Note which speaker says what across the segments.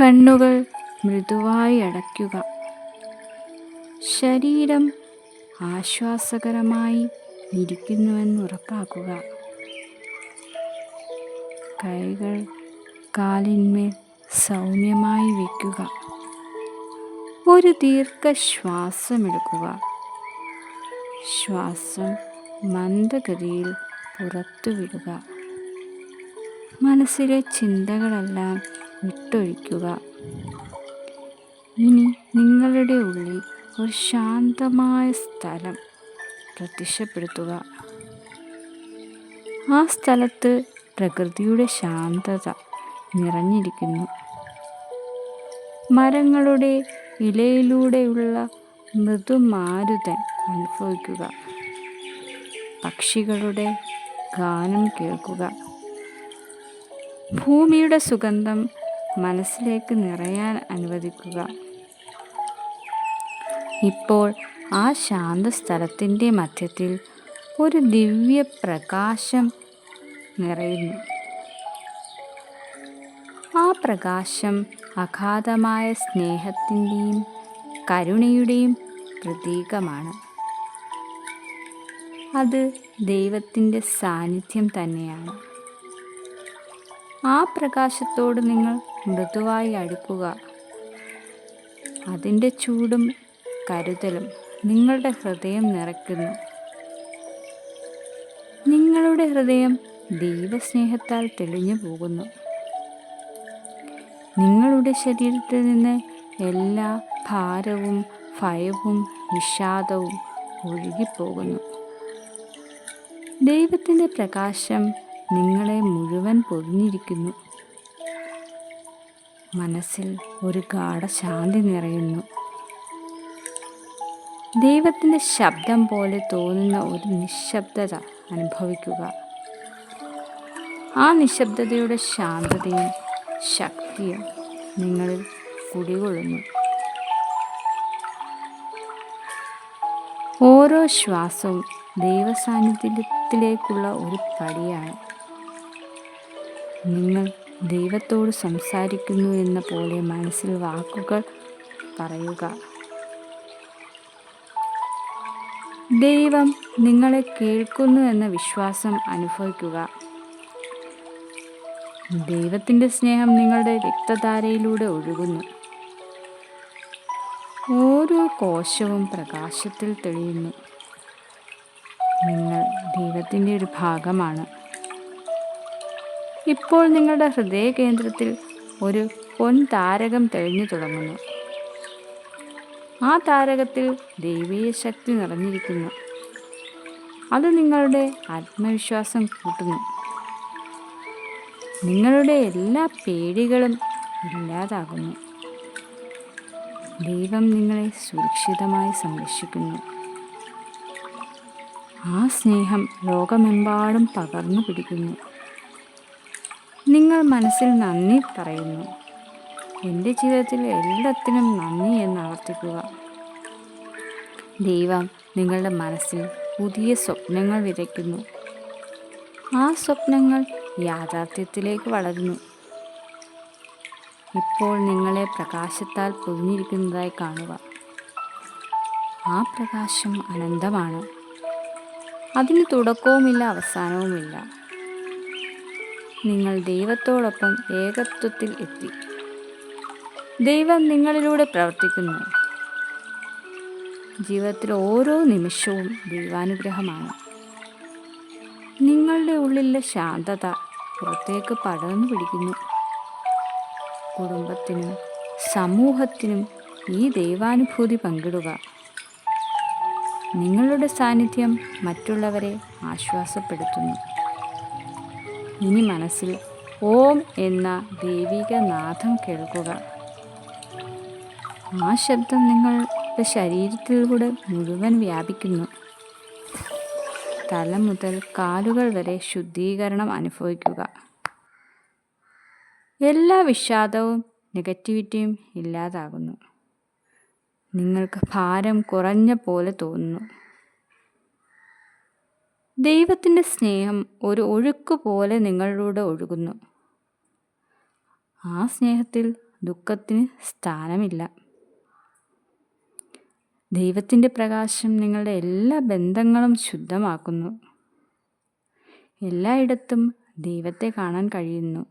Speaker 1: കണ്ണുകൾ മൃദുവായി അടയ്ക്കുക. ശരീരം ആശ്വാസകരമായി ഇരിക്കുന്നുവെന്ന് ഉറപ്പാക്കുക. കൈകൾ കാലിന്മേൽ സൗമ്യമായി വയ്ക്കുക. ഒരു ദീർഘശ്വാസമെടുക്കുക. ശ്വാസം മന്ദഗതിയിൽ പുറത്തുവിടുക. മനസ്സിലെ ചിന്തകളെല്ലാം വിട്ടൊഴിക്കുക ഇനി നിങ്ങളുടെ ഉള്ളിൽ ഒരു ശാന്തമായ സ്ഥലം പ്രത്യക്ഷപ്പെടുത്തുക. ആ സ്ഥലത്ത് പ്രകൃതിയുടെ ശാന്തത നിറഞ്ഞിരിക്കുന്നു. മരങ്ങളുടെ ഇലയിലൂടെയുള്ള മൃദുമാരുതൻ അനുഭവിക്കുക. പക്ഷികളുടെ ഗാനം കേൾക്കുക. ഭൂമിയുടെ സുഗന്ധം മനസ്സിലേക്ക് നിറയാൻ അനുവദിക്കുക. ഇപ്പോൾ ആ ശാന്ത സ്ഥലത്തിന്റെ മധ്യത്തിൽ ഒരു ദിവ്യ പ്രകാശം നിറയുന്നു. ആ പ്രകാശം അഗാധമായ സ്നേഹത്തിന്റെയും കരുണയുടെയും പ്രതീകമാണ്. അത് ദൈവത്തിന്റെ സാന്നിധ്യം തന്നെയാണ്. ആ പ്രകാശത്തോട് നിങ്ങൾ മൃദുവായി അടുക്കുക. അതിന്റെ ചൂടും കരുതലും നിങ്ങളുടെ ഹൃദയം നിറയ്ക്കുന്നു. നിങ്ങളുടെ ഹൃദയം ദൈവസ്നേഹത്താൽ തെളിഞ്ഞു പോകുന്നു. നിങ്ങളുടെ ശരീരത്തിൽ നിന്ന് എല്ലാ ഭാരവും ഭയവും വിഷാദവും ഒഴുകിപ്പോകുന്നു. ദൈവത്തിന്റെ പ്രകാശം നിങ്ങളെ മുഴുവൻ പൊതിഞ്ഞിരിക്കുന്നു. മനസ്സിൽ ഒരു ഗാഠശാന്തി നിറയുന്നു. ദൈവത്തിന്റെ ശബ്ദം പോലെ തോന്നുന്ന ഒരു നിശബ്ദത അനുഭവിക്കുക. ആ നിശബ്ദതയുടെ ശാന്തതയും ശക്തിയും നിങ്ങളിൽ കുടികൊള്ളുന്നു. ഓരോ ശ്വാസവും ദൈവസാന്നിധ്യത്തിലേക്കുള്ള ഒരു പടിയാണ്. നിങ്ങൾ ദൈവത്തോട് സംസാരിക്കുന്നു എന്ന പോലെ മനസ്സിൽ വാക്കുകൾ പറയുക. ദൈവം നിങ്ങളെ കേൾക്കുന്നു എന്ന വിശ്വാസം അനുഭവിക്കുക. ദൈവത്തിന്റെ സ്നേഹം നിങ്ങളുടെ രക്തധാരയിലൂടെ ഒഴുകുന്നു. ഓരോ കോശവും പ്രകാശത്തിൽ തെളിയുന്നു. നിങ്ങൾ ദൈവത്തിന്റെ ഒരു ഭാഗമാണ്. ഇപ്പോൾ നിങ്ങളുടെ ഹൃദയ കേന്ദ്രത്തിൽ ഒരു പൊൻ താരകം തെളിഞ്ഞു തുടങ്ങുന്നു. ആ താരകത്തിൽ ദൈവീയ ശക്തി നിറഞ്ഞിരിക്കുന്നു. അത് നിങ്ങളുടെ ആത്മവിശ്വാസം കൂട്ടുന്നു. നിങ്ങളുടെ എല്ലാ പേടികളും ഇല്ലാതാകുന്നു. ദൈവം നിങ്ങളെ സുരക്ഷിതമായി സംരക്ഷിക്കുന്നു. ആ സ്നേഹം ലോകമെമ്പാടും പകർന്നു പിടിക്കുന്നു. നിങ്ങൾ മനസ്സിൽ നന്ദി പറയുന്നു. എന്റെ ജീവിതത്തിൽ എല്ലാത്തിനും നന്ദി എന്ന് ആവർത്തിക്കുക. ദൈവം നിങ്ങളുടെ മനസ്സിൽ പുതിയ സ്വപ്നങ്ങൾ വിതയ്ക്കുന്നു. ആ സ്വപ്നങ്ങൾ യാഥാർത്ഥ്യത്തിലേക്ക് വളരുന്നു. ഇപ്പോൾ നിങ്ങളെ പ്രകാശത്താൽ പൊതിഞ്ഞിരിക്കുന്നതായി കാണുക. ആ പ്രകാശം അനന്തമാണ്. അതിന് തുടക്കവുമില്ല അവസാനവുമില്ല. നിങ്ങൾ ദൈവത്തോടൊപ്പം ഏകത്വത്തിൽ എത്തി. ദൈവം നിങ്ങളിലൂടെ പ്രവർത്തിക്കുന്നു. ജീവിതത്തിലെ ഓരോ നിമിഷവും ദൈവാനുഗ്രഹമാണ്. നിങ്ങളുടെ ഉള്ളിലെ ശാന്തത പുറത്തേക്ക് പടർന്നു പിടിക്കുന്നു. കുടുംബത്തിനും സമൂഹത്തിനും ഈ ദൈവാനുഭൂതി പങ്കിടുക. നിങ്ങളുടെ സാന്നിധ്യം മറ്റുള്ളവരെ ആശ്വാസപ്പെടുത്തുന്നു. ഇനി മനസ്സിൽ ഓം എന്ന ദൈവിക നാഥം കേൾക്കുക. ആ ശബ്ദം നിങ്ങളുടെ ശരീരത്തിലൂടെ മുഴുവൻ വ്യാപിക്കുന്നു. തല മുതൽ കാലുകൾ വരെ ശുദ്ധീകരണം അനുഭവിക്കുക. എല്ലാ വിഷാദവും നെഗറ്റിവിറ്റിയും ഇല്ലാതാകുന്നു. നിങ്ങൾക്ക് ഭാരം കുറഞ്ഞ പോലെ തോന്നുന്നു. ദൈവത്തിന്റെ സ്നേഹം ഒരു ഒഴുക്ക് പോലെ നിങ്ങളിലൂടെ ഒഴുകുന്നു. ആ സ്നേഹത്തിൽ ദുഃഖത്തിന് സ്ഥാനമില്ല. ദൈവത്തിന്റെ പ്രകാശം നിങ്ങളുടെ എല്ലാ ബന്ധങ്ങളും ശുദ്ധമാക്കുന്നു. എല്ലായിടത്തും ദൈവത്തെ കാണാൻ കഴിയുന്നു.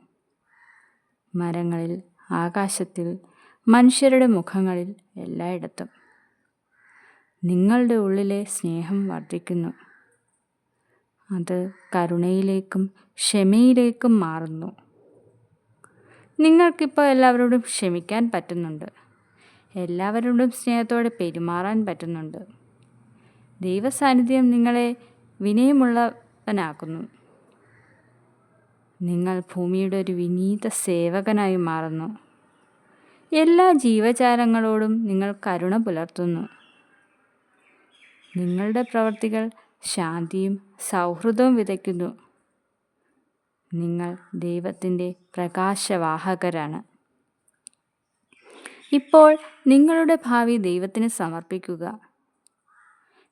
Speaker 1: മരങ്ങളിൽ ആകാശത്തിൽ മനുഷ്യരുടെ മുഖങ്ങളിൽ എല്ലായിടത്തും. നിങ്ങളുടെ ഉള്ളിലെ സ്നേഹം വർദ്ധിക്കുന്നു. അത് കരുണയിലേക്കും ക്ഷമയിലേക്കും മാറുന്നു. നിങ്ങൾക്കിപ്പോൾ എല്ലാവരോടും ക്ഷമിക്കാൻ പറ്റുന്നുണ്ട്. എല്ലാവരോടും സ്നേഹത്തോടെ പെരുമാറാൻ പറ്റുന്നുണ്ട്. ദൈവസാന്നിധ്യം നിങ്ങളെ വിനയമുള്ളവനാക്കുന്നു. നിങ്ങൾ ഭൂമിയുടെ ഒരു വിനീത സേവകനായി മാറുന്നു. എല്ലാ ജീവജാലങ്ങളോടും നിങ്ങൾ കരുണ പുലർത്തുന്നു. നിങ്ങളുടെ പ്രവർത്തികൾ ശാന്തിയും സൗഹൃദവും വിതയ്ക്കുന്നു. നിങ്ങൾ ദൈവത്തിന്റെ പ്രകാശവാഹകരാണ്. ഇപ്പോൾ നിങ്ങളുടെ ഭാവി ദൈവത്തിന് സമർപ്പിക്കുക.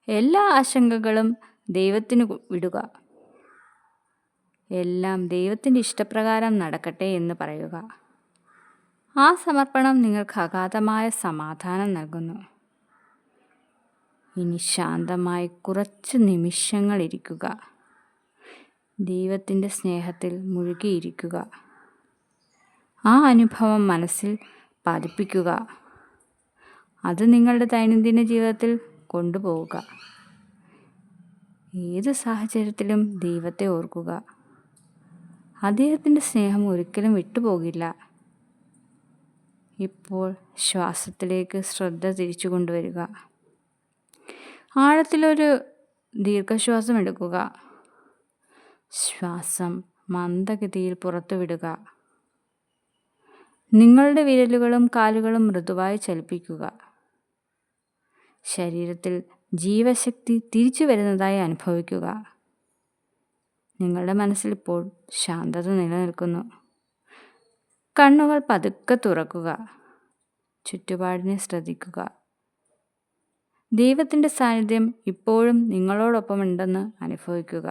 Speaker 1: എല്ലാ ആശങ്കകളും ദൈവത്തിന് വിടുക. എല്ലാം ദൈവത്തിന്റെ ഇഷ്ടപ്രകാരം നടക്കട്ടെ എന്ന് പറയുക. ആ സമർപ്പണം നിങ്ങൾക്ക് അഗാധമായ സമാധാനം നൽകുന്നു. ഇനി ശാന്തമായി കുറച്ച് നിമിഷങ്ങൾ ഇരിക്കുക. ദൈവത്തിന്റെ സ്നേഹത്തിൽ മുഴുകിയിരിക്കുക. ആ അനുഭവം മനസ്സിൽ പതിപ്പിക്കുക. അത് നിങ്ങളുടെ ദൈനംദിന ജീവിതത്തിൽ കൊണ്ടുപോവുക. ഏത് സാഹചര്യത്തിലും ദൈവത്തെ ഓർക്കുക. അദ്ദേഹത്തിന്റെ സ്നേഹം ഒരിക്കലും വിട്ടുപോകില്ല. ഇപ്പോൾ ശ്വാസത്തിലേക്ക് ശ്രദ്ധ തിരിച്ചു കൊണ്ടുവരിക. ആഴത്തിലൊരു ദീർഘശ്വാസം എടുക്കുക. ശ്വാസം മന്ദഗതിയിൽ പുറത്തുവിടുക നിങ്ങളുടെ വിരലുകളും കാലുകളും മൃദുവായി ചലിപ്പിക്കുക. ശരീരത്തിൽ ജീവശക്തി തിരിച്ചു വരുന്നതായി അനുഭവിക്കുക. നിങ്ങളുടെ മനസ്സിൽ ഇപ്പോൾ ശാന്തത നിലനിൽക്കുന്നു. കണ്ണുകൾ പതുക്കെ തുറക്കുക. ചുറ്റുപാടിനെ ശ്രദ്ധിക്കുക. ദൈവത്തിന്റെ സാന്നിധ്യം ഇപ്പോഴും നിങ്ങളോടൊപ്പമുണ്ടെന്ന് അനുഭവിക്കുക.